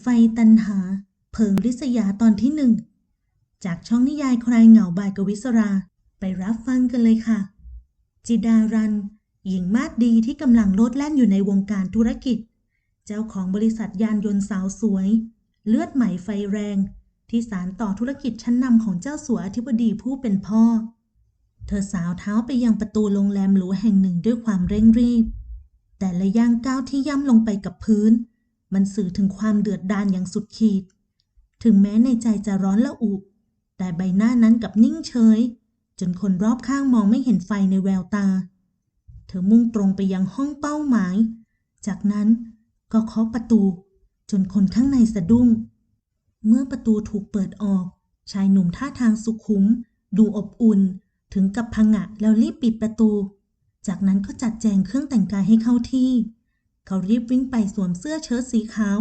ไฟตันหา เพิงริษยาตอนที่หนึ่ง จากช่องนิยายใครเหงาบายกวิศรา ไปรับฟังกันเลยค่ะ จิดารัน หญิงมาดดีที่กำลังโลดแล่นอยู่ในวงการธุรกิจ เจ้าของบริษัทยานยนต์สาวสวย เลือดใหม่ไฟแรง ที่สารต่อธุรกิจชั้นนำของเจ้าสัวอธิบดีผู้เป็นพ่อ เธอสาวเท้าไปยังประตูโรงแรมหรูแห่งหนึ่งด้วยความเร่งรีบ แต่ละย่างก้าวที่ย่ำลงไปกับพื้น มันสื่อถึงความเดือดดาลอย่างสุดขีด ถึงแม้ในใจจะร้อนละอุ แต่ใบหน้านั้นกลับนิ่งเฉย จนคนรอบข้างมองไม่เห็นไฟในแววตา เธอมุ่งตรงไปยังห้องเป้าหมาย จากนั้นก็เคาะประตู จนคนข้างในสะดุ้ง เมื่อประตูถูกเปิดออก ชายหนุ่มท่าทางสุขุม ดูอบอุ่น ถึงกับพังะแล้วรีบปิดประตู จากนั้นก็จัดแจงเครื่องแต่งกายให้เข้าที่ เขารีบวิ่งไปสวมเสื้อเชิ้ตสีขาว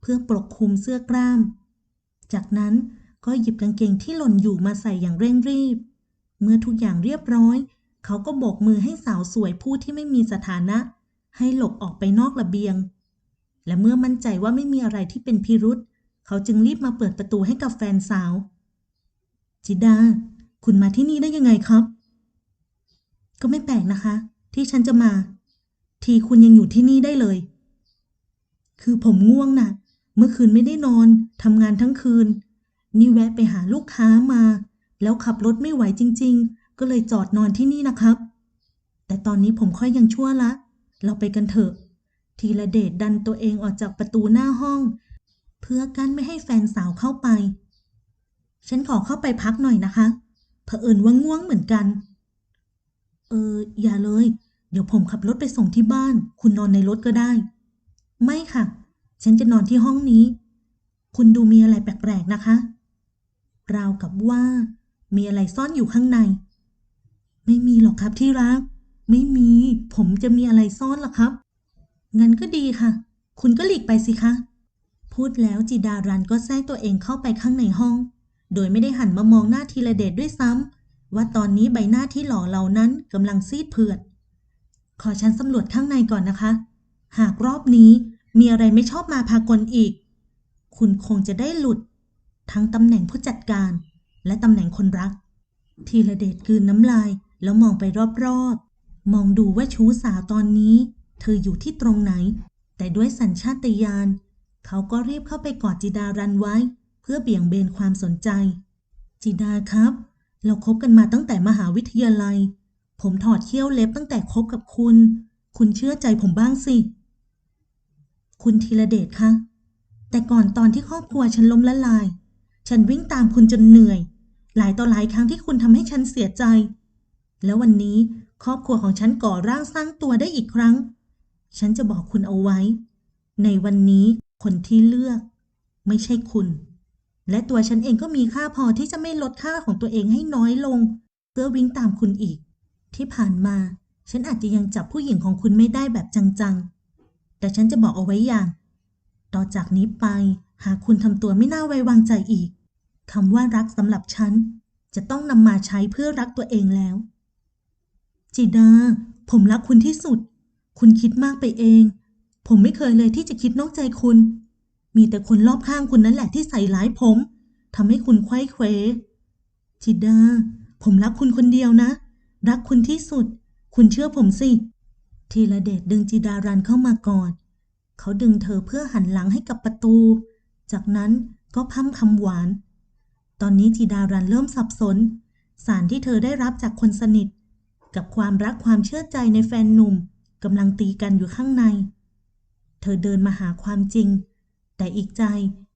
เพื่อปกคลุมเสื้อกล้าม จากนั้นก็หยิบกางเกงที่หล่นอยู่มาใส่อย่างเร่งรีบ เมื่อทุกอย่างเรียบร้อย เขาก็โบกมือให้สาวสวยผู้ที่ไม่มีสถานะ ให้หลบออกไปนอกระเบียง และเมื่อมั่นใจว่าไม่มีอะไรที่เป็นพิรุษเขาจึงรีบมาเปิดประตูให้กับแฟนสาว จิดา คุณมาที่นี่ได้ยังไงครับ ก็ไม่แปลกนะคะ ที่ฉันจะมา ทีคุณยังอยู่ที่นี่ได้เลย คือผมง่วงนะ่ะ เมื่อคืนไม่ได้นอนทำงานทั้งคืน นี่แวะไปหาลูกค้ามา แล้วขับรถไม่ไหวจริง ๆ ก็เลยจอดนอนที่นี่นะครับ แต่ตอนนี้ผมค่อยยังชั่วละ เราไปกันเถอะ ทีละเดชดันตัวเองออกจากประตูหน้าห้อง เพื่อกันไม่ให้แฟนสาวเข้าไป ฉันขอเข้าไปพักหน่อยนะคะ เผอิญว่าง่วงเหมือนกัน เออ อย่าเลย เดี๋ยวผมขับรถไปส่งที่บ้าน คุณนอนในรถก็ได้ ไม่ค่ะ ฉันจะนอนที่ห้องนี้ คุณดูมีอะไรแปลกๆนะคะ ราวกับว่า มีอะไรซ่อนอยู่ข้างใน ไม่มีหรอกครับที่รัก ไม่มี ผมจะมีอะไรซ่อนหรอครับ งั้นก็ดีค่ะ คุณก็หลีกไปสิคะ พูดแล้วจิดารันก็แทรกตัวเองเข้าไปข้างในห้อง โดยไม่ได้หันมามองหน้าทีละเดชด้วยซ้ำว่าตอนนี้ใบหน้าที่หล่อเหล่านั้นกำลังซีดเผือด ขอฉันสำรวจข้างในก่อนนะคะ หากรอบนี้มีอะไรไม่ชอบมาพากลอีก คุณคงจะได้หลุด ทั้งตำแหน่งผู้จัดการ และตำแหน่งคนรัก ทีละเดชกืนน้ำลายแล้วมองไปรอบๆ มองดูว่าชู้สาวตอนนี้ เธออยู่ที่ตรงไหน แต่ด้วยสัญชาตญาณเขาก็รีบเข้าไปกอดจิดารันไว้ เพื่อเบี่ยงเบนความสนใจ จิดาครับ เราคบกันมาตั้งแต่มหาวิทยาลัย ผมถอดเขี้ยวเล็บตั้งแต่คบกับคุณ คุณเชื่อใจผมบ้างสิ คุณธีระเดชคะ แต่ก่อนตอนที่ครอบครัวฉันล้มละลาย ฉันวิ่งตามคุณจนเหนื่อย หลายต่อหลายครั้งที่คุณทำให้ฉันเสียใจ แล้ววันนี้ครอบครัวของฉันก่อร่างสร้างตัวได้อีกครั้ง ฉันจะบอกคุณเอาไว้ ในวันนี้คนที่เลือก ไม่ใช่คุณ และตัวฉันเองก็มีค่าพอที่จะไม่ลดค่าของตัวเองให้น้อยลง เพื่อวิ่งตามคุณอีก ที่ผ่านมา ฉันอาจจะยังจับผู้หญิงของคุณไม่ได้แบบจังๆ แต่ฉันจะบอกเอาไว้อย่าง ต่อจากนี้ไป หากคุณทำตัวไม่น่าไว้วางใจอีกคำว่ารักสำหรับฉัน จะต้องนำมาใช้เพื่อรักตัวเองแล้ว จิดา ผมรักคุณที่สุด คุณคิดมากไปเอง ผมไม่เคยเลยที่จะคิดนอกใจคุณ มีแต่คนรอบข้างคุณนั่นแหละที่ใส่ร้ายผมทำให้คุณไขว้เขวจิดา ผมรักคุณคนเดียวนะ รักคุณที่สุด คุณเชื่อผมสิ ทีละเดชดึงจิดารันเข้ามากอดเขาดึงเธอเพื่อหันหลังให้กับประตู จากนั้นก็พร่ำคำหวาน ตอนนี้จิดารันเริ่มสับสน สารที่เธอได้รับจากคนสนิท กับความรักความเชื่อใจในแฟนหนุ่มกำลังตีกันอยู่ข้างใน เธอเดินมาหาความจริง แต่อีกใจ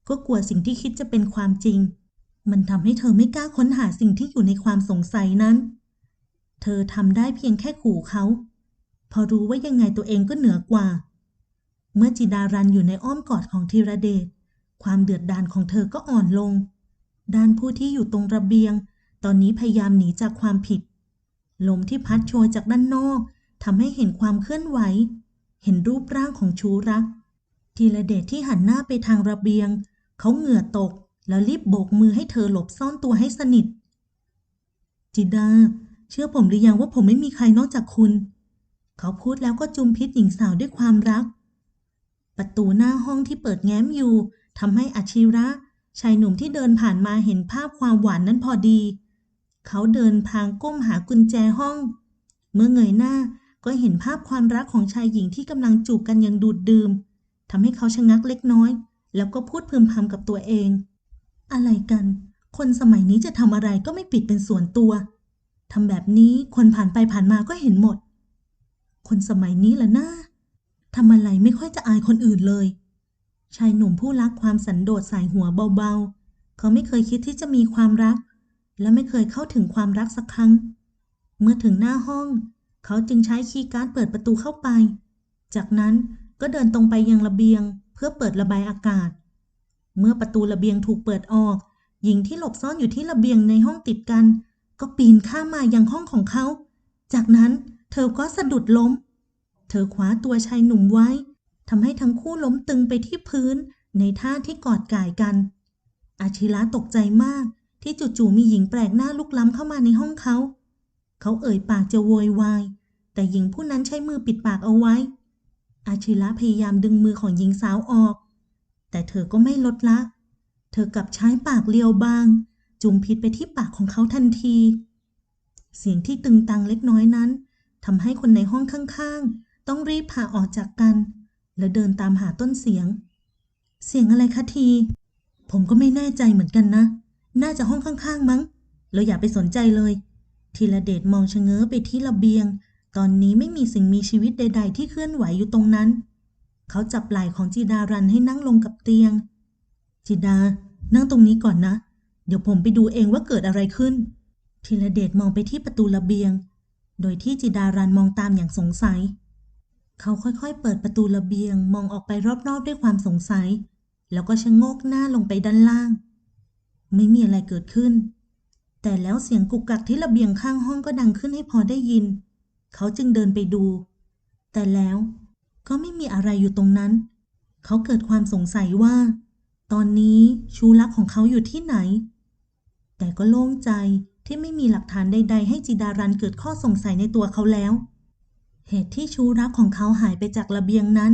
ก็กลัวสิ่งที่คิดจะเป็นความจริง มันทำให้เธอไม่กล้าค้นหาสิ่งที่อยู่ในความสงสัยนั้น เธอทำได้เพียงแค่ขู่เขา พอรู้ว่ายังไงตัวเองก็เหนือกว่า เมื่อจิดารันอยู่ในอ้อมกอดของธีระเดชความเดือดดาลของเธอก็อ่อนลง ด้านผู้ที่อยู่ตรงระเบียง ตอนนี้พยายามหนีจากความผิด ลมที่พัดโชยจากด้านนอกทำให้เห็นความเคลื่อนไหว เห็นรูปร่างของชูรักทีละเดชที่หันหน้าไปทางระเบียง เขาเหงื่อตกแล้วรีบโบกมือให้เธอหลบซ่อนตัวให้สนิท จิดา เชื่อผมหรือยังว่าผมไม่มีใครนอกจากคุณ เขาพูดแล้วก็จุมพิษหญิงสาวด้วยความรัก ประตูหน้าห้องที่เปิดแง้มอยู่ทำให้อาชิระชายหนุ่มที่เดินผ่านมาเห็นภาพความหวานนั้นพอดี เขาเดินพลางก้มหากุญแจห้อง เมื่อเงยหน้าก็เห็นภาพความรักของชายหญิงที่กำลังจูบกันอย่างดูดดื่มทำให้เขาชะงักเล็กน้อย แล้วก็พูดพึมพำกับตัวเอง อะไรกัน คนสมัยนี้จะทำอะไรก็ไม่ปิดเป็นส่วนตัว ทำแบบนี้คนผ่านไปผ่านมาก็เห็นหมด คนสมัยนี้ล่ะนะทำอะไรไม่ค่อยจะอายคนอื่นเลย ชายหนุ่มผู้รักความสันโดษสายหัวเบาๆ เขาไม่เคยคิดที่จะมีความรัก และไม่เคยเข้าถึงความรักสักครั้ง เมื่อถึงหน้าห้อง เขาจึงใช้คีย์การ์ดเปิดประตูเข้าไป จากนั้นก็เดินตรงไปยังระเบียง เพื่อเปิดระบายอากาศ เมื่อประตูระเบียงถูกเปิดออก หญิงที่หลบซ่อนอยู่ที่ระเบียงในห้องติดกัน ก็ปีนข้ามมายังห้องของเขา จากนั้นเธอก็สะดุดล้ม เธอคว้าตัวชายหนุ่มไว้ทำให้ทั้งคู่ล้มตึงไปที่พื้นในท่าที่กอดก่ายกัน อาชิระตกใจมากที่จู่ๆมีหญิงแปลกหน้าลุกล้ำเข้ามาในห้องเขา เขาเอ่ยปากจะโวยวาย แต่หญิงผู้นั้นใช้มือปิดปากเอาไว้ อาชิระพยายามดึงมือของหญิงสาวออก แต่เธอก็ไม่ลดละ เธอกลับใช้ปากเลียวบาง จุ่มพิษไปที่ปากของเขาทันที เสียงที่ตึงตังเล็กน้อยนั้นทำให้คนในห้องข้างๆ ต้องรีบพาออกจากกัน แล้วเดินตามหาต้นเสียง เสียงอะไรคะที ผมก็ไม่แน่ใจเหมือนกันนะ น่าจะห้องข้างๆมั้ง เราอย่าไปสนใจเลยทีละเดชมองชะเง้อไปที่ระเบียง ตอนนี้ไม่มีสิ่งมีชีวิตใด ๆ ที่เคลื่อนไหวอยู่ตรงนั้น เขาจับไหล่ของจีดารันให้นั่งลงกับเตียงจีดา นั่งตรงนี้ก่อนนะ เดี๋ยวผมไปดูเองว่าเกิดอะไรขึ้นทีละเดชมองไปที่ประตูระเบียง โดยที่จิดารันมองตามอย่างสงสัย เขาค่อยๆ เปิดประตูระเบียง มองออกไปรอบๆ ด้วยความสงสัย แล้วก็ชะโงกหน้าลงไปด้านล่าง ไม่มีอะไรเกิดขึ้น แต่แล้วเสียงกุกกักที่ระเบียงข้างห้องก็ดังขึ้นให้พอได้ยิน เขาจึงเดินไปดู แต่แล้วก็ไม่มีอะไรอยู่ตรงนั้น เขาเกิดความสงสัยว่า ตอนนี้ชูรักของเขาอยู่ที่ไหน แต่ก็โล่งใจที่ไม่มีหลักฐานใด ๆ ให้จิดารันเกิดข้อสงสัยในตัวเขาแล้ว เหตุที่ชูรักของเขาหายไปจากระเบียงนั้น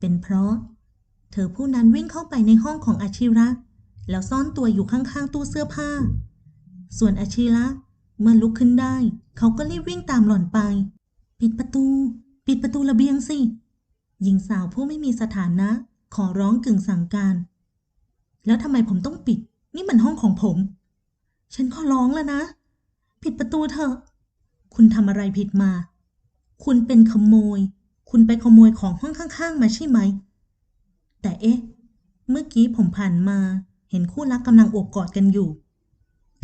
เป็นเพราะ เธอผู้นั้นวิ่งเข้าไปในห้องของอาชิระ แล้วซ่อนตัวอยู่ข้างๆตู้เสื้อผ้า ส่วนอาชิระเมื่อลุกขึ้นได้ เขาก็รีบวิ่งตามหล่อนไป ปิดประตู ปิดประตูระเบียงสิ หญิงสาวผู้ไม่มีสถานะ ขอร้องกึ่งสั่งการ แล้วทำไมผมต้องปิด นี่มันห้องของผม ฉันขอร้องแล้วนะ ปิดประตูเถอะ คุณทำอะไรผิดมา คุณเป็นขโมย คุณไปขโมยของห้องข้าง ๆ มาใช่ไหม แต่เอ๊ะ เมื่อกี้ผมผ่านมา เห็นคู่รักกำลังโอบกอดกันอยู่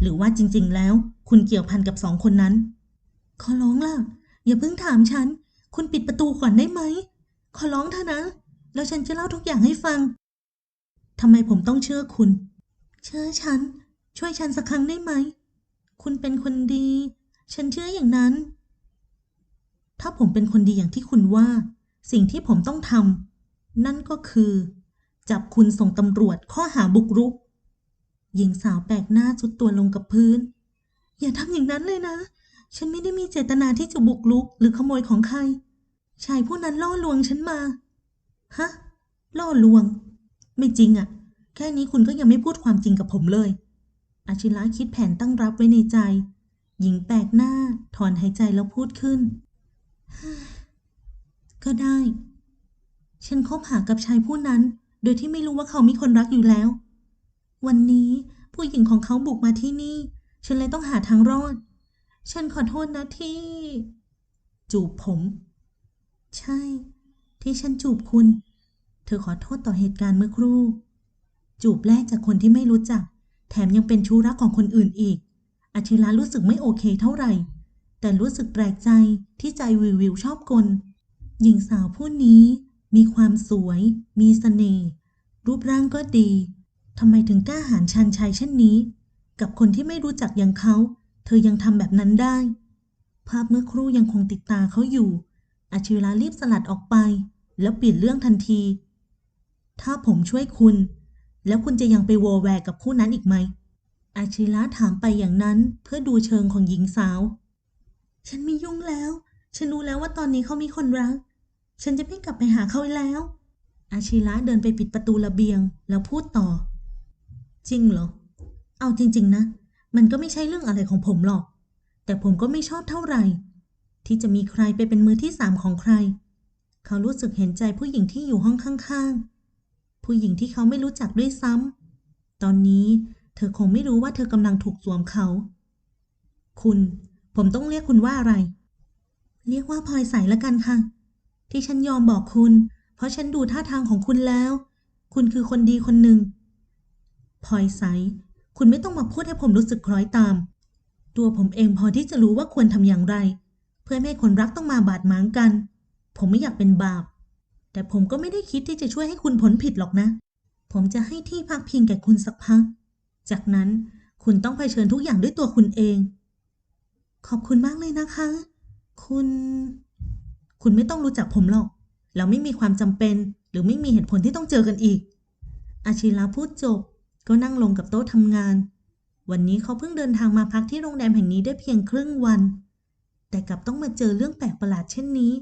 หรือว่าจริง ๆ แล้ว คุณเกี่ยวพันกับสองคนนั้น ขอร้องล่ะ อย่าเพิ่งถามฉัน คุณปิดประตูก่อนได้ไหม ขอร้องเธอะนะ แล้วฉันจะเล่าทุกอย่างให้ฟังทำไมผมต้องเชื่อคุณ เชื่อฉัน ช่วยฉันสักครั้งได้ไหม คุณเป็นคนดี ฉันเชื่ออย่างนั้น ถ้าผมเป็นคนดีอย่างที่คุณว่า สิ่งที่ผมต้องทำนั่นก็คือ จับคุณส่งตำรวจข้อหาบุกรุก หญิงสาวแปลกหน้าสุดตัวลงกับพื้น อย่าทำอย่างนั้นเลยนะ ฉันไม่ได้มีเจตนาที่จะบุกรุก หรือขโมยของใคร ชายผู้นั้นล่อลวงฉันมา ฮะ ล่อลวง ไม่จริงอะแค่นี้คุณก็ยังไม่พูดความจริงกับผมเลย อาชิระคิดแผนตั้งรับไว้ในใจ หญิงแปลกหน้าถอนหายใจแล้วพูดขึ้น ก็ได้ ฉันคบหากับชายผู้นั้น โดยที่ไม่รู้ว่าเขามีคนรักอยู่แล้ว วันนี้ผู้หญิงของเขาบุกมาที่นี่ ฉันเลยต้องหาทางรอด ฉันขอโทษนะที่ จูบผม ใช่ ที่ฉันจูบคุณ เธอขอโทษต่อเหตุการณ์เมื่อครู่ จูบแรกจากคนที่ไม่รู้จัก แถมยังเป็นชู้รักของคนอื่นอีกอาชิระรู้สึกไม่โอเคเท่าไหร่ แต่รู้สึกแปลกใจที่ใจวิววิวชอบกล หญิงสาวผู้นี้มีความสวย มีเสน่ห์ รูปร่างก็ดี ทำไมถึงกล้าหาญชันชัยเช่นนี้ กับคนที่ไม่รู้จักอย่างเขา เธอยังทำแบบนั้นได้ ภาพเมื่อครู่ยังคงติดตาเขาอยู่ อาชิระรีบสลัดออกไป แล้วเปลี่ยนเรื่องทันที ถ้าผมช่วยคุณ แล้วคุณจะยังไปโวแวกับคู่นั้นอีกไหม อาชิระถามไปอย่างนั้นเพื่อดูเชิงของหญิงสาว ฉันไม่ยุ่งแล้ว ฉันรู้แล้วว่าตอนนี้เขามีคนรัก ฉันจะไม่กลับไปหาเขาอีกแล้ว อาชิระเดินไปปิดประตูระเบียง แล้วพูดต่อ จริงเหรอ เอาจริง ๆ นะ มันก็ไม่ใช่เรื่องอะไรของผมหรอก แต่ผมก็ไม่ชอบเท่าไหร่ ที่จะมีใครไปเป็นมือที่สามของใคร เขารู้สึกเห็นใจผู้หญิงที่อยู่ห้องข้าง ๆ ผู้หญิงที่เขาไม่รู้จักด้วยซ้ำตอนนี้เธอคงไม่รู้ว่าเธอกำลังถูกสวมเขา คุณ ผมต้องเรียกคุณว่าอะไร เรียกว่าพลอยใสละกันค่ะ ที่ฉันยอมบอกคุณ เพราะฉันดูท่าทางของคุณแล้ว คุณคือคนดีคนหนึ่งพลอยใส คุณไม่ต้องมาพูดให้ผมรู้สึกคล้อยตาม ตัวผมเองพอที่จะรู้ว่าควรทำอย่างไร เพื่อไม่ให้คนรักต้องมาบาดหมางกัน ผมไม่อยากเป็นบาป แต่ผมก็ไม่ได้คิดที่จะช่วยให้คุณพ้นผิดหรอกนะ ผมจะให้ที่พักพิงแก่คุณสักพัก จากนั้นคุณต้องเผชิญทุกอย่างด้วยตัวคุณเอง ขอบคุณมากเลยนะคะ คุณ คุณไม่ต้องรู้จักผมหรอกแล้วไม่มีความจำเป็น หรือไม่มีเหตุผลที่ต้องเจอกันอีก อาชิระพูดจบ ก็นั่งลงกับโต๊ะทำงาน วันนี้เขาเพิ่งเดินทางมาพักที่โรงแรมแห่งนี้ได้เพียงครึ่งวัน แต่กลับต้องมาเจอเรื่องแปลกประหลาดเช่นนี้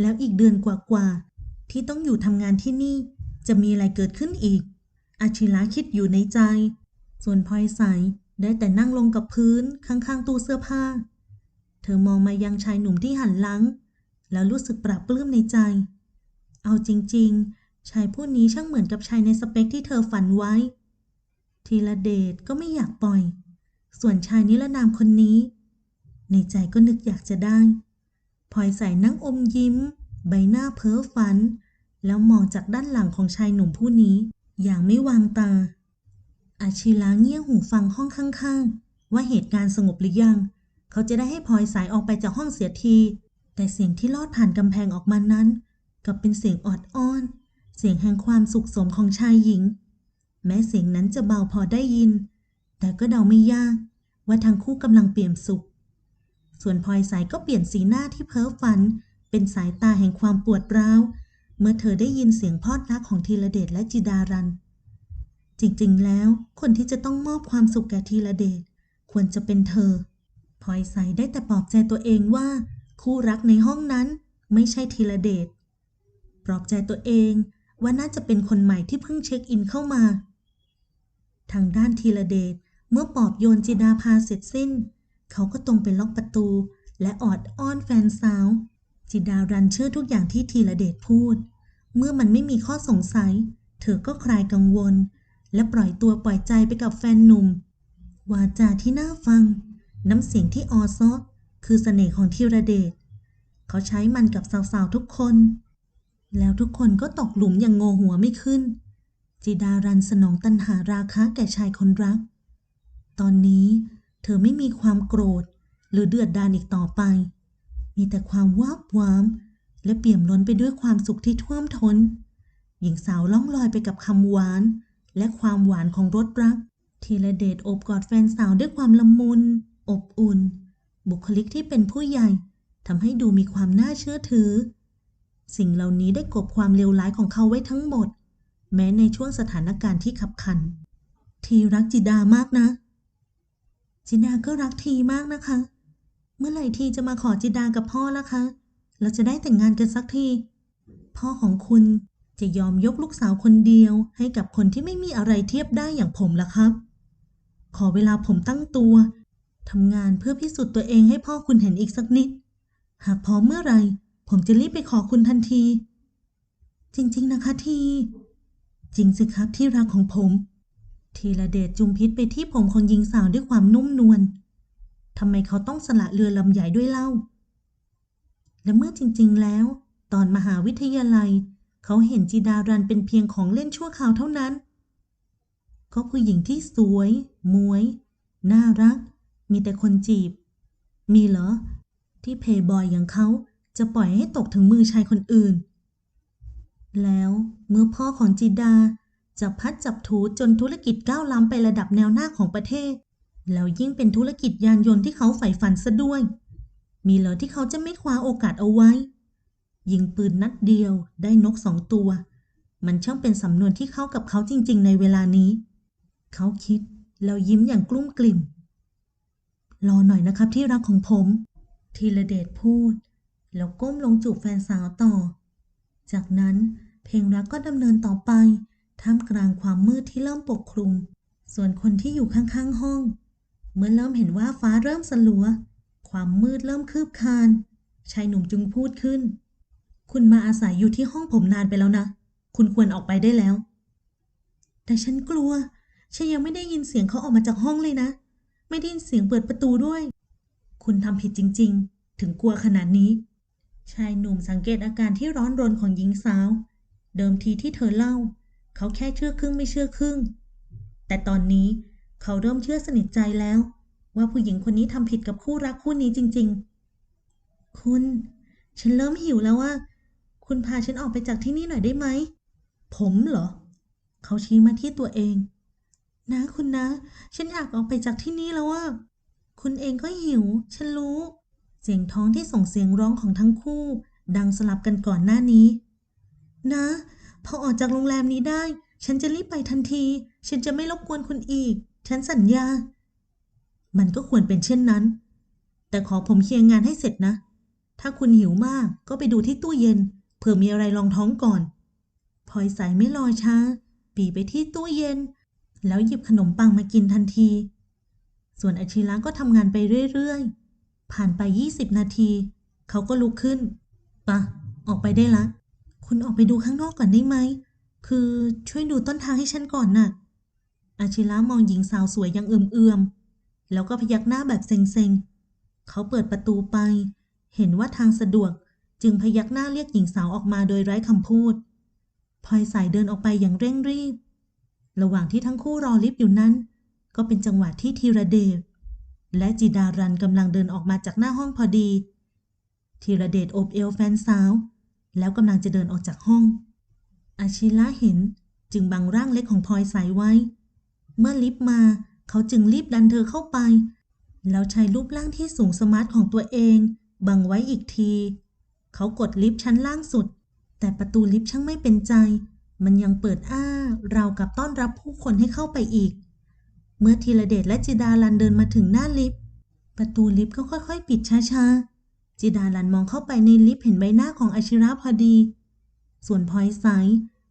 แล้วอีกเดือนกว่า ที่ต้องอยู่ทำงานที่นี่ จะมีอะไรเกิดขึ้นอีก อาชิระคิดอยู่ในใจ ส่วนพลอยใสได้แต่นั่งลงกับพื้นข้างๆตู้เสื้อผ้า เธอมองมายังชายหนุ่มที่หันหลัง แล้วรู้สึกปรับปลื้มในใจ เอาจริง ๆ ชายผู้นี้ช่างเหมือนกับชายในสเปคที่เธอฝันไว้ ทีละเดชก็ไม่อยากปล่อย ส่วนชายนิรนามคนนี้ ในใจก็นึกอยากจะได้พลอยใส่นั่งอมยิ้ม ใบหน้าเพ้อฝัน แล้วมองจากด้านหลังของชายหนุ่มผู้นี้ อย่างไม่วางตา อาชิระเงี่ยหูฟังห้องข้างๆ ว่าเหตุการณ์สงบหรือยัง เขาจะได้ให้พลอยสายออกไปจากห้องเสียที แต่เสียงที่ลอดผ่านกำแพงออกมานั้นกลับเป็นเสียงออดอ้อน เสียงแห่งความสุขสมของชายหญิง แม้เสียงนั้นจะเบาพอได้ยิน แต่ก็เดาไม่ยาก ว่าทั้งคู่กำลังเปี่ยมสุข ส่วนพลอยสายก็เปลี่ยนสีหน้าที่เพ้อฝัน เป็นสายตาแห่งความปวดร้าว เมื่อเธอได้ยินเสียงพอดรักของธีรเดชและจิดารัน จริงๆ แล้วคนที่จะต้องมอบความสุขแก่ธีรเดชควรจะเป็นเธอพลอยใสได้แต่ปลอบใจตัวเองว่า คู่รักในห้องนั้นไม่ใช่ธีรเดชปลอบใจตัวเองว่าน่าจะเป็นคนใหม่ที่เพิ่งเช็คอินเข้ามา ทางด้านธีรเดชเมื่อปอบโยนจิดาพาเสร็จสิ้น เขาก็ตรงไปล็อกประตู และออดอ้อนแฟนสาว จิดารันเชื่อทุกอย่างที่ธีรเดชพูด เมื่อมันไม่มีข้อสงสัย เธอก็คลายกังวล และปล่อยตัวปล่อยใจไปกับแฟนหนุ่ม วาจาที่น่าฟัง น้ำเสียงที่ออซอคือเสน่ห์ของธีรเดชเขาใช้มันกับสาวๆทุกคน แล้วทุกคนก็ตกหลุมอย่างโงหัวไม่ขึ้น จิดารันสนองตันหาราคะแก่ชายคนรัก ตอนนี้เธอไม่มีความโกรธ หรือเดือดดาลอีกต่อไป มีแต่ความวาบวาม และเปี่ยมล้นไปด้วยความสุขที่ท่วมทน้น หญิงสาวล่องลอยไปกับคำหวาน และความหวานของรสรัก ทีละเดชโอบกอดแฟนสาวด้วยความละมุน อบอุ่น บุคลิกที่เป็นผู้ใหญ่ทำให้ดูมีความน่าเชื่อถือ สิ่งเหล่านี้ได้กบความเลวร้ายของเขาไว้ทั้งหมด แม้ในช่วงสถานการณ์ที่ขับขัน ทีรักจิดามากนะ จิดาก็รักทีมากนะคะ เมื่อไหร่ทีจะมาขอจิดากับพ่อละคะ เราจะได้แต่งงานกันสักที พ่อของคุณจะยอมยกลูกสาวคนเดียวให้กับคนที่ไม่มีอะไรเทียบได้อย่างผมละครับ ขอเวลาผมตั้งตัวทำงานเพื่อพิสูจน์ตัวเองให้พ่อคุณเห็นอีกสักนิด หากพร้อมเมื่อไหร่ ผมจะรีบไปขอคุณทันที จริง ๆ นะคะที จริงสิครับที่รักของผม ทีละเดชจุมพิษไปที่ผมของหญิงสาวด้วยความนุ่มนวลทำไมเขาต้องสละเรือลำใหญ่ด้วยเล่า และเมื่อจริง ๆ แล้ว ตอนมหาวิทยาลัย เขาเห็นจิดารันเป็นเพียงของเล่นชั่วคราวเท่านั้นก็ผู้หญิงที่สวย มวย น่ารัก มีแต่คนจีบ มีเหรอ ที่เพย์บอยอย่างเขาจะปล่อยให้ตกถึงมือชายคนอื่น แล้วเมื่อพ่อของจิดาจับพัดจับถูจนธุรกิจก้าวล้ำไประดับแนวหน้าของประเทศ แล้วยิ่งเป็นธุรกิจยานยนต์ที่เขาใฝ่ฝันซะด้วย มีเหรอที่เขาจะไม่คว้าโอกาสเอาไว้ ยิงปืนนัดเดียวได้นกสองตัว มันช่างเป็นสำนวนที่เข้ากับเขาจริง ๆ ในเวลานี้ เขาคิดแล้วยิ้มอย่างกลุ้มกลิ่ม รอหน่อยนะครับที่รักของผม ทีละเดชพูด แล้วก้มลงจูบแฟนสาวต่อ จากนั้นเพลงรักก็ดำเนินต่อไปท่ามกลางความมืดที่เริ่มปกคลุม ส่วนคนที่อยู่ข้างๆห้อง เมื่อเริ่มเห็นว่าฟ้าเริ่มสลัว ความมืดเริ่มคืบคลาน ชายหนุ่มจึงพูดขึ้น คุณมาอาศัยอยู่ที่ห้องผมนานไปแล้วนะ คุณควรออกไปได้แล้ว แต่ฉันกลัว ฉันยังไม่ได้ยินเสียงเขาออกมาจากห้องเลยนะ ไม่ได้ยินเสียงเปิดประตูด้วย คุณทำผิดจริง ๆ ถึงกลัวขนาดนี้ ชายหนุ่มสังเกตอาการที่ร้อนรนของหญิงสาว เดิมทีที่เธอเล่า เขาแค่เชื่อครึ่งไม่เชื่อครึ่ง แต่ตอนนี้เขาเริ่มเชื่อสนิทใจแล้ว ว่าผู้หญิงคนนี้ทำผิดกับคู่รักคู่นี้จริง ๆ คุณ ฉันเริ่มหิวแล้วว่า คุณพาฉันออกไปจากที่นี่หน่อยได้ไหม ผมเหรอ เขาชี้มาที่ตัวเอง นะคุณนะ ฉันอยากออกไปจากที่นี่แล้วว่า คุณเองก็หิว ฉันรู้ เสียงท้องที่ส่งเสียงร้องของทั้งคู่ ดังสลับกันก่อนหน้านี้ นะ พอออกจากโรงแรมนี้ได้ ฉันจะรีบไปทันที ฉันจะไม่รบกวนคุณอีก ฉันสัญญา มันก็ควรเป็นเช่นนั้น แต่ขอผมเคลียร์งานให้เสร็จนะ ถ้าคุณหิวมากก็ไปดูที่ตู้เย็น เผื่อมีอะไรรองท้องก่อนพลอยสายไม่รอช้า ปีไปที่ตู้เย็น แล้วหยิบขนมปังมากินทันที ส่วนอาชิระก็ทำงานไปเรื่อยๆ ผ่านไป 20 นาที เขาก็ลุกขึ้นปะออกไปได้ละ คุณออกไปดูข้างนอกก่อนได้ไหม คือช่วยดูต้นทางให้ฉันก่อนน่ะอาชิระมองหญิงสาวสวยยังเอื่อม แล้วก็พยักหน้าแบบเซ็งๆ เขาเปิดประตูไป เห็นว่าทางสะดวกจึงพยักหน้าเรียกหญิงสาวออกมาโดยไร้คำพูดพลอยสายเดินออกไปอย่างเร่งรีบ ระหว่างที่ทั้งคู่รอลิฟต์อยู่นั้น ก็เป็นจังหวะที่ธีระเดชและจิดารันกำลังเดินออกมาจากหน้าห้องพอดีธีระเดชโอบเอวแฟนสาว แล้วกำลังจะเดินออกจากห้อง อาชิระเห็นจึงบังร่างเล็กของพลอยสายไว้ เมื่อลิฟต์มา เขาจึงรีบดันเธอเข้าไป แล้วใช้รูปร่างที่สูงสมาร์ทของตัวเอง บังไว้อีกที เขากดลิฟต์ชั้นล่างสุด แต่ประตูลิฟต์ช่างไม่เป็นใจ มันยังเปิดอ้า ราวกับต้อนรับผู้คนให้เข้าไปอีก เมื่อธีระเดชและจิดาลันเดินมาถึงหน้าลิฟต์ประตูลิฟต์ก็ค่อยๆ ปิดช้าๆ จิดาลันมองเข้าไปในลิฟต์เห็นใบหน้าของอาชิระพอดี ส่วนพลอยสาย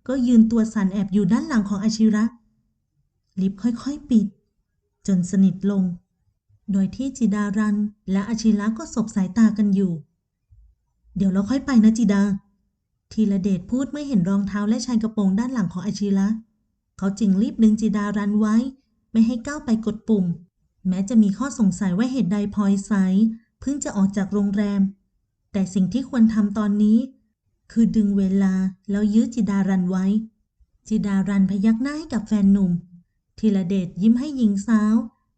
ก็ยืนตัวสั่นแอบอยู่ด้านหลังของอาชิระ ลิฟต์ค่อยๆ ปิด จนสนิทลง โดยที่จิดารันและอาชิระก็สบสายตากันอยู่ เดี๋ยวเราค่อยไปนะจิดา ทีละเดชพูดไม่เห็นรองเท้าและชายกระโปรงด้านหลังของอาชิระ เขาจึงรีบดึงจิดารันไว้ ไม่ให้ก้าวไปกดปุ่ม แม้จะมีข้อสงสัยว่าเหตุใดพลอยไซเพิ่งจะออกจากโรงแรม แต่สิ่งที่ควรทำตอนนี้ คือดึงเวลาแล้วยื้อจิดารันไว้ จิดารันพยักหน้าให้กับแฟนหนุ่ม ธีระเดชยิ้มให้หญิงสาว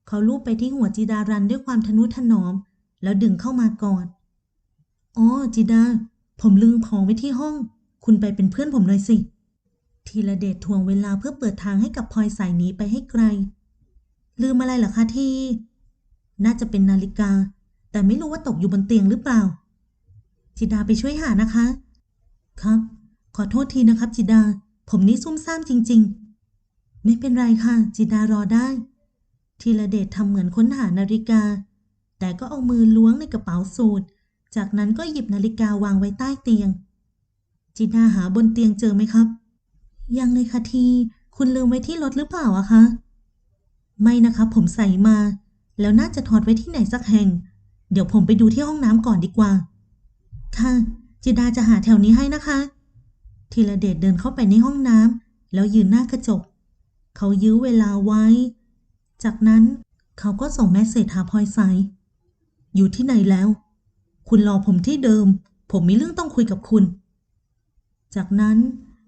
เขาลูบไปที่หัวจิดารันด้วยความทนุถนอม แล้วดึงเข้ามากอดอ๋อจิดา ผมลืมของไว้ที่ห้อง คุณไปเป็นเพื่อนผมหน่อยสิธีระเดชทวงเวลาเพื่อเปิดทางให้กับพลอยสายหนี้ไปให้ไกล ลืมอะไรหรอคะทีน่าจะเป็นนาฬิกา แต่ไม่รู้ว่าตกอยู่บนเตียงหรือเปล่า จิดาไปช่วยหานะคะ ครับ ขอโทษทีนะครับ จิดา ผมนี่ซุ่มซ่ามจริงๆ ไม่เป็นไรค่ะ จิดารอได้ธีระเดชทำเหมือนค้นหานาฬิกา แต่ก็เอามือล้วงในกระเป๋าสูทจากนั้นก็หยิบนาฬิกาวางไว้ใต้เตียง จิดาหาบนเตียงเจอไหมครับ ยังเลยค่ะที คุณลืมไว้ที่รถหรือเปล่าอะคะ ไม่นะครับผมใส่มา แล้วน่าจะถอดไว้ที่ไหนสักแห่ง เดี๋ยวผมไปดูที่ห้องน้ำก่อนดีกว่า ค่ะ จิดาจะหาแถวนี้ให้นะคะธีระเดชเดินเข้าไปในห้องน้ำแล้วยืนหน้ากระจก เขายื้อเวลาไว้ จากนั้นเขาก็ส่งแมสเซจหาพลอยไซอยู่ที่ไหนแล้ว คุณรอผมที่เดิม ผมมีเรื่องต้องคุยกับคุณ จากนั้น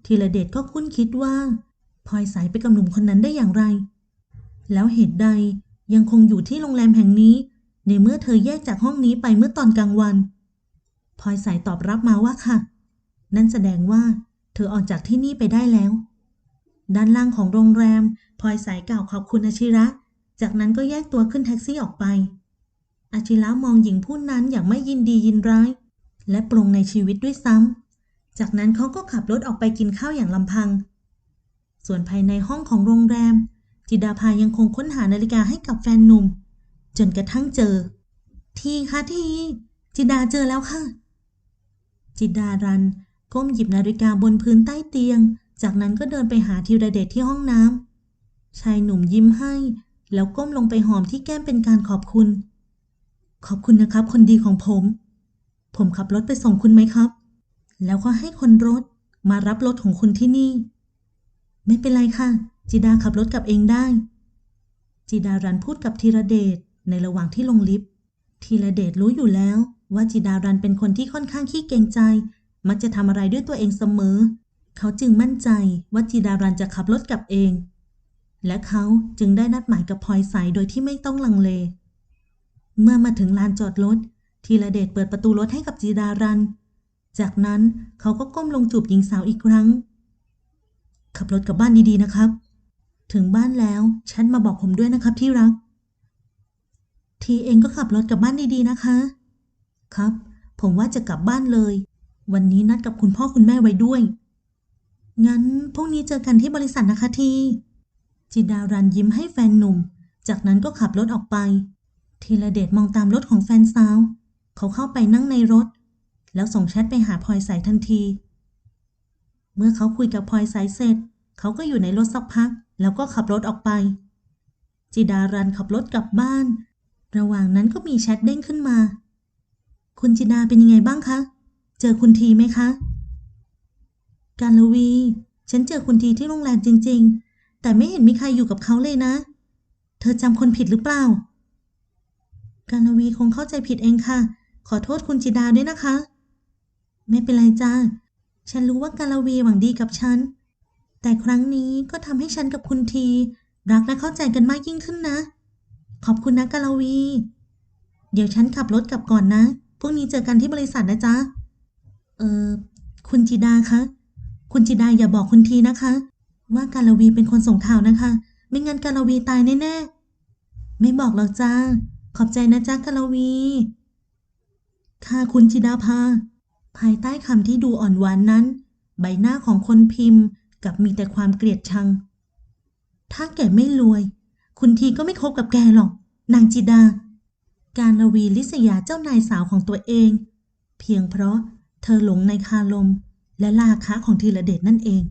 ธีระเดชก็คุ้นคิดว่าพลอยสายไปกับหนุ่มคนนั้นได้อย่างไร แล้วเหตุใดยังคงอยู่ที่โรงแรมแห่งนี้ ในเมื่อเธอแยกจากห้องนี้ไปเมื่อตอนกลางวันพลอยสายตอบรับมาว่าค่ะ นั่นแสดงว่าเธอออกจากที่นี่ไปได้แล้ว ด้านล่างของโรงแรมพลอยสายกล่าวขอบคุณอาชิระ จากนั้นก็แยกตัวขึ้นแท็กซี่ออกไป อาชิระมองหญิงผู้นั้นอย่างไม่ยินดียินร้าย และปรงในชีวิตด้วยซ้ำ จากนั้นเขาก็ขับรถออกไปกินข้าวอย่างลำพัง ส่วนภายในห้องของโรงแรม จิดาภายังคงค้นหานาฬิกาให้กับแฟนหนุ่ม จนกระทั่งเจอ ทีคะทีจิดาเจอแล้วค่ะ จิดารันก้มหยิบนาฬิกาบนพื้นใต้เตียง จากนั้นก็เดินไปหาธีรเดชที่ห้องน้ำชายหนุ่มยิ้มให้ แล้วก้มลงไปหอมที่แก้มเป็นการขอบคุณ ขอบคุณนะครับ คนดีของผม ผมขับรถไปส่งคุณไหมครับ แล้วก็ให้คนรถมารับรถของคุณที่นี่ ไม่เป็นไรค่ะ จิดาขับรถกลับเองได้ จิดารันพูดกับธีรเดชในระหว่างที่ลงลิฟต์ธีรเดชรู้อยู่แล้วว่าจิดารันเป็นคนที่ค่อนข้างขี้เกรงใจ มักจะทำอะไรด้วยตัวเองเสมอ เขาจึงมั่นใจว่าจิดารันจะขับรถกลับเอง และเขาจึงได้นัดหมายกับพลอยใสโดยที่ไม่ต้องลังเล เมื่อมาถึงลานจอดรถธีรเดชเปิดประตูรถให้กับจิดารัน จากนั้นเขาก็ก้มลงจูบหญิงสาวอีกครั้ง ขับรถกลับบ้านดีๆนะครับ ถึงบ้านแล้วฉันมาบอกผมด้วยนะครับที่รัก ทีเองก็ขับรถกลับบ้านดีๆนะคะ ครับ ผมว่าจะกลับบ้านเลย วันนี้นัดกับคุณพ่อคุณแม่ไว้ด้วย งั้นพรุ่งนี้เจอกันที่บริษัทนะคะที จิดารันยิ้มให้แฟนหนุ่ม จากนั้นก็ขับรถออกไป ทีละเดชมองตามรถของแฟนสาว เขาเข้าไปนั่งในรถ แล้วส่งแชทไปหาพลอยใสทันที เมื่อเขาคุยกับพลอยใสเสร็จ เขาก็อยู่ในรถสักพัก แล้วก็ขับรถออกไป จิดารันขับรถกลับบ้าน ระหว่างนั้นก็มีแชทเด้งขึ้นมา คุณจิดาเป็นยังไงบ้างคะ เจอคุณทีไหมคะ การลวี ฉันเจอคุณทีที่โรงแรมจริง ๆ แต่ไม่เห็นมีใครอยู่กับเขาเลยนะ เธอจำคนผิดหรือเปล่า การลวีคงเข้าใจผิดเองค่ะ ขอโทษคุณจิดาด้วยนะคะ ไม่เป็นไรจ้า ฉันรู้ว่าการลวีหวังดีกับฉัน แต่ครั้งนี้ก็ทำให้ฉันกับคุณที รักและเข้าใจกันมากยิ่งขึ้นนะ ขอบคุณนะกาลวี เดี๋ยวฉันขับรถกลับก่อนนะ พรุ่งนี้เจอกันที่บริษัทนะจ๊ะ เออคุณจิดาคะ คุณจิดาอย่าบอกคุณทีนะคะ ว่ากาลวีเป็นคนส่งข่าวนะคะ ไม่งั้นกาลวีตายแน่ๆ ไม่บอกหรอกจ้า ขอบใจนะจ๊ะกาลวี ค่ะคุณจิดาภา ภายใต้คำที่ดูอ่อนหวานนั้น ใบหน้าของคนพิมพ์กับมีแต่ความเกลียดชัง ถ้าแกไม่รวย คุณทีก็ไม่คบกับแกหรอก นางจิดา การลวีลิษยาเจ้านายสาวของตัวเอง เพียงเพราะเธอหลงในคารม และลาคะของธีรเดชนั่นเอง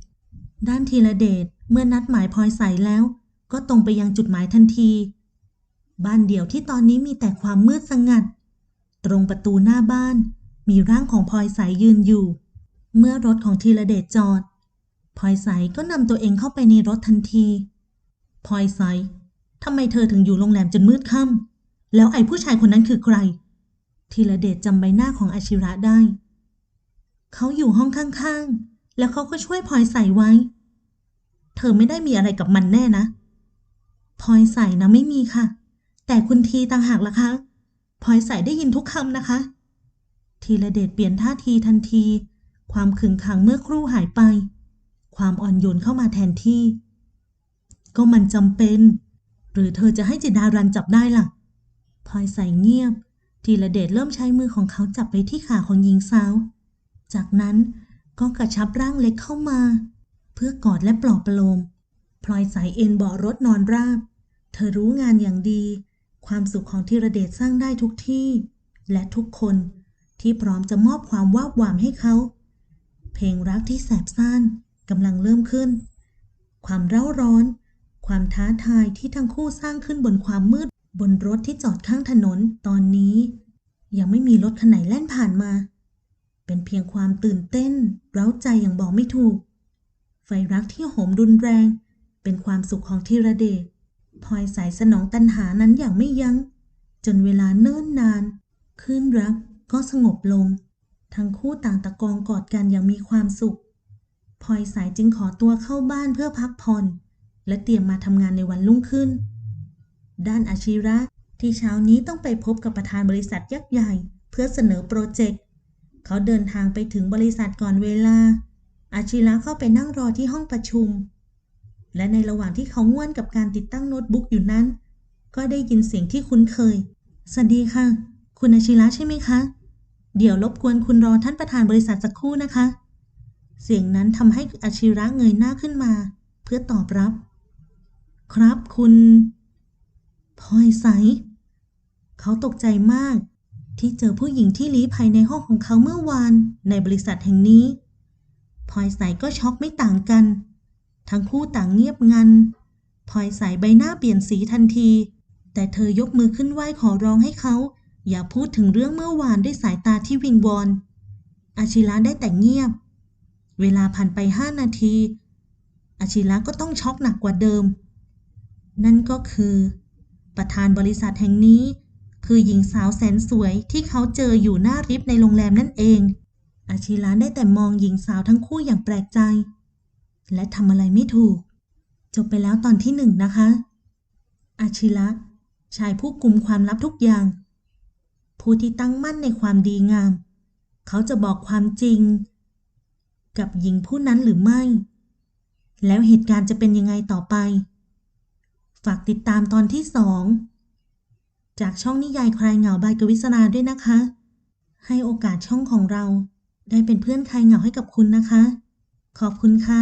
ด้านธีรเดชเมื่อนัดหมายพลอยใสแล้ว ก็ตรงไปยังจุดหมายทันที บ้านเดี่ยวที่ตอนนี้มีแต่ความมืดสงัด ตรงประตูหน้าบ้าน มีร่างของพลอยใสยืนอยู่ เมื่อรถของธีรเดชจอดพลอยใสก็นำตัวเองเข้าไปในรถทันทีพลอยใสทำไมเธอถึงอยู่โรงแรมจนมืดค่ำแล้วไอ้ผู้ชายคนนั้นคือใครธีรเดชจำใบหน้าของอาชิระได้ เขาอยู่ห้องข้างๆ แล้วเขาก็ช่วยพลอยใส่ไว้ เธอไม่ได้มีอะไรกับมันแน่นะพลอยใส่นะไม่มีค่ะ แต่คุณทีต่างหากล่ะคะพลอยใส่ได้ยินทุกคำนะคะธีรเดชเปลี่ยนท่าทีทันที ความขึงขังเมื่อครู่หายไป ความอ่อนโยนเข้ามาแทนที่ ก็มันจำเป็น หรือเธอจะให้จิดารันจับได้ล่ะพลอยใส่เงียบธีรเดชเริ่มใช้มือของเขาจับไปที่ขาของหญิงสาว จากนั้นก็กระชับร่างเล็กเข้ามา เพื่อกอดและปลอบประโลม พลอยสายเอ็นเบาะรถนอนราบ เธอรู้งานอย่างดี ความสุขของธีรเดชสร้างได้ทุกที่ และทุกคนที่พร้อมจะมอบความวาบหวามให้เขา เพลงรักที่แสบซ่านกำลังเริ่มขึ้น ความเร่าร้อน ความท้าทายที่ทั้งคู่สร้างขึ้นบนความมืด บนรถที่จอดข้างถนนตอนนี้ ยังไม่มีรถคันไหนแล่นผ่านมา เป็นเพียงความตื่นเต้น เร้าใจอย่างบอกไม่ถูก ไฟรักที่โหมรุนแรง เป็นความสุขของธีรเดชพลอยสายสนองตันหานั้นอย่างไม่ยัง้ง จนเวลาเนิ่นนานคลื่นรักก็สงบลง ทั้งคู่ต่างตะกองกอดกันอย่างมีความสุขพลอยสายจึงขอตัวเข้าบ้านเพื่อพักผ่อน และเตรียมมาทำงานในวันรุ่งขึ้น ด้านอาชิระที่เช้านี้ต้องไปพบกับประธานบริษัทยักษ์ใหญ่ เพื่อเสนอโปรเจกต์ เขาเดินทางไปถึงบริษัทก่อนเวลา อาชิระเข้าไปนั่งรอที่ห้องประชุม และในระหว่างที่เขาง่วนกับการติดตั้งโน้ตบุ๊กอยู่นั้น ก็ได้ยินเสียงที่คุ้นเคย สวัสดีค่ะ คุณอาชิระใช่ไหมคะ เดี๋ยวรบกวนคุณรอท่านประธานบริษัทสักครู่นะคะ เสียงนั้นทำให้อาชิระเงยหน้าขึ้นมา เพื่อตอบรับ ครับคุณพลอยใส เขาตกใจมาก ที่เจอผู้หญิงที่ลี้ภัยในห้องของเขาเมื่อวานในบริษัทแห่งนี้พลอยใสก็ช็อกไม่ต่างกัน ทั้งคู่ต่างเงียบงันพลอยใสใบหน้าเปลี่ยนสีทันที แต่เธอยกมือขึ้นไหว้ขอร้องให้เขา อย่าพูดถึงเรื่องเมื่อวานด้วยสายตาที่วิงวอนอาชิระได้แต่เงียบ เวลาผ่านไปห้านาที อาชิระก็ต้องช็อกหนักกว่าเดิม นั่นก็คือ ประธานบริษัทแห่งนี้ คือหญิงสาวแสนสวยที่เขาเจออยู่หน้าลิฟต์ในโรงแรมนั่นเอง อาชิระได้แต่มองหญิงสาวทั้งคู่อย่างแปลกใจ และทำอะไรไม่ถูก จบไปแล้วตอนที่หนึ่งนะคะ อาชิระชายผู้กุมความลับทุกอย่าง ผู้ที่ตั้งมั่นในความดีงาม เขาจะบอกความจริง กับหญิงผู้นั้นหรือไม่ แล้วเหตุการณ์จะเป็นยังไงต่อไป ฝากติดตามตอนที่สอง จากช่องนิยายคลายเหงาบายกวิศนาด้วยนะคะ ให้โอกาสช่องของเรา ได้เป็นเพื่อนคลายเหงาให้กับคุณนะคะ ขอบคุณค่ะ